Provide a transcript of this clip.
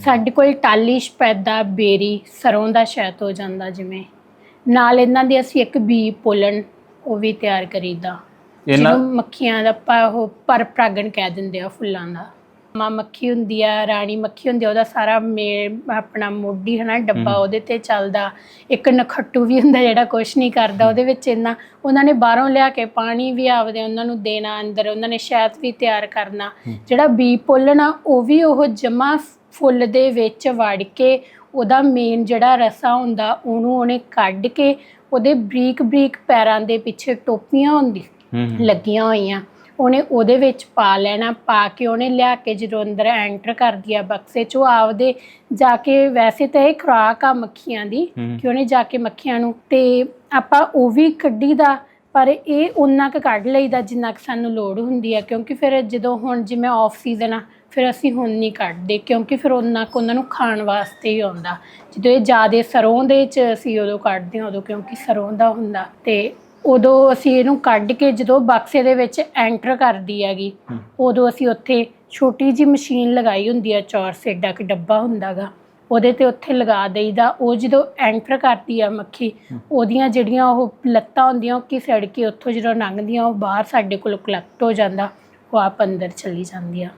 ਸਾਡੇ ਕੋਲ ਟਾਲੀ ਸ਼ਪੈਦਾ ਬੇਰੀ ਸਰੋਂ ਦਾ ਸ਼ਹਿਦ ਹੋ ਜਾਂਦਾ ਜਿਵੇਂ। ਨਾਲ ਇਹਨਾਂ ਦੇ ਅਸੀਂ ਇੱਕ ਬੀ ਪੋਲਣ ਉਹ ਵੀ ਤਿਆਰ ਕਰੀਦਾ। ਇਹਨਾਂ ਮੱਖੀਆਂ ਦਾ ਪਾ ਉਹ ਪਰ ਪ੍ਰਾਗਣ ਕਹਿ ਦਿੰਦੇ ਆ ਫੁੱਲਾਂ ਦਾ। ਮਾਂ ਮੱਖੀ ਹੁੰਦੀ ਆ ਰਾਣੀ ਮੱਖੀ ਹੁੰਦੀ ਆ ਉਹਦਾ ਸਾਰਾ ਮੇਲ ਆਪਣਾ ਮੋਢੀ ਹਨਾ ਡੱਬਾ। ਉਹਦੇ ਤੇ ਚੱਲਦਾ। ਇੱਕ ਨਖੱਟੂ ਵੀ ਹੁੰਦਾ ਜਿਹੜਾ ਕੁਛ ਨਹੀਂ ਕਰਦਾ ਉਹਦੇ ਵਿੱਚ ਇੰਨਾ ਉਹਨਾਂ ਨੇ ਬਾਹਰੋਂ ਲਿਆ ਕੇ ਪਾਣੀ ਵੀ ਆਪਦੇ ਉਹਨਾਂ ਨੂੰ ਦੇਣਾ ਅੰਦਰ ਉਹਨਾਂ ਨੇ ਸ਼ਹਿਦ ਵੀ ਤਿਆਰ ਕਰਨਾ। ਜਿਹੜਾ ਬੀ ਪੁੱਲਣਾ ਉਹ ਵੀ ਉਹ ਜਮਾ ਫੁੱਲ ਦੇ ਵਿੱਚ ਵੜ ਕੇ ਉਹਦਾ ਮੇਨ ਜਿਹੜਾ ਰਸਾ ਹੁੰਦਾ ਉਹਨੂੰ ਉਹਨੇ ਕੱਢ ਕੇ ਉਹਦੇ ਬਰੀਕ ਬਰੀਕ ਪੈਰਾਂ ਦੇ ਪਿੱਛੇ ਟੋਪੀਆਂ ਹੁੰਦੀ। ਲੱਗੀਆਂ ਹੋਈਆਂ ਉਹਨੇ ਉਹਦੇ ਵਿੱਚ ਪਾ ਲੈਣਾ ਪਾ ਕੇ ਉਹਨੇ ਲਿਆ ਕੇ ਜਦੋਂ ਅੰਦਰ ਐਂਟਰ ਕਰ ਦਿਆ ਬਕਸੇ 'ਚ ਉਹ ਆਪਦੇ ਜਾ ਕੇ ਵੈਸੇ ਤਾਂ ਇਹ ਖੁਰਾਕ ਆ ਮੱਖੀਆਂ ਦੀ। ਕਿ ਉਹਨੇ ਜਾ ਕੇ ਮੱਖੀਆਂ ਨੂੰ ਤੇ ਆਪਾਂ ਉਹ ਵੀ ਕੱਢੀ ਦਾ ਪਰ ਇਹ ਉਹਨਾਂ ਕੁ ਕੱਢ ਲਈਦਾ ਜਿੰਨਾ ਕੁ ਸਾਨੂੰ ਲੋੜ ਹੁੰਦੀ ਆ ਕਿਉਂਕਿ ਫਿਰ ਜਦੋਂ ਹੁਣ ਜਿਵੇਂ ਆਫ ਸੀਜ਼ਨ ਆ ਫਿਰ ਅਸੀਂ ਹੁਣ ਨਹੀਂ ਕੱਢਦੇ ਕਿਉਂਕਿ ਫਿਰ ਉਹਨਾਂ ਕੁ ਉਹਨਾਂ ਨੂੰ ਖਾਣ ਵਾਸਤੇ ਹੀ ਆਉਂਦਾ। ਜਦੋਂ ਇਹ ਜ਼ਿਆਦੇ ਸਰੋਂ ਦੇ ਚ ਅਸੀਂ ਉਦੋਂ ਕੱਢਦੇ ਹਾਂ ਉਦੋਂ ਕਿਉਂਕਿ ਸਰੋਂ ਦਾ ਹੁੰਦਾ। ਤੇ ਉਦੋਂ ਅਸੀਂ ਇਹਨੂੰ ਕੱਢ ਕੇ ਜਦੋਂ ਬਕਸੇ ਦੇ ਵਿੱਚ ਐਂਟਰ ਕਰਦੀ ਹੈਗੀ। ਉਦੋਂ ਅਸੀਂ ਉੱਥੇ ਛੋਟੀ ਜੀ ਮਸ਼ੀਨ ਲਗਾਈ ਹੁੰਦੀ ਆ ਚੌਰ ਸੇਡਾ ਕਿ ਡੱਬਾ ਹੁੰਦਾਗਾ। ਉਹਦੇ ਤੇ ਉੱਥੇ ਲਗਾ ਦੇਈਦਾ। ਉਹ ਜਦੋਂ ਐਂਟਰ ਕਰਦੀ ਆ ਮੱਖੀ। ਉਹਦੀਆਂ ਜਿਹੜੀਆਂ ਉਹ ਲੱਤਾਂ ਹੁੰਦੀਆਂ ਉਹ ਕੀ ਸੜ ਕੇ ਉੱਥੋਂ ਜਦੋਂ ਲੰਘਦੀਆਂ ਉਹ ਬਾਹਰ ਸਾਡੇ ਕੋਲ ਕਲੈਕਟ ਹੋ ਜਾਂਦਾ ਉਹ ਆਪ ਅੰਦਰ ਚਲੀ ਜਾਂਦੀ ਆ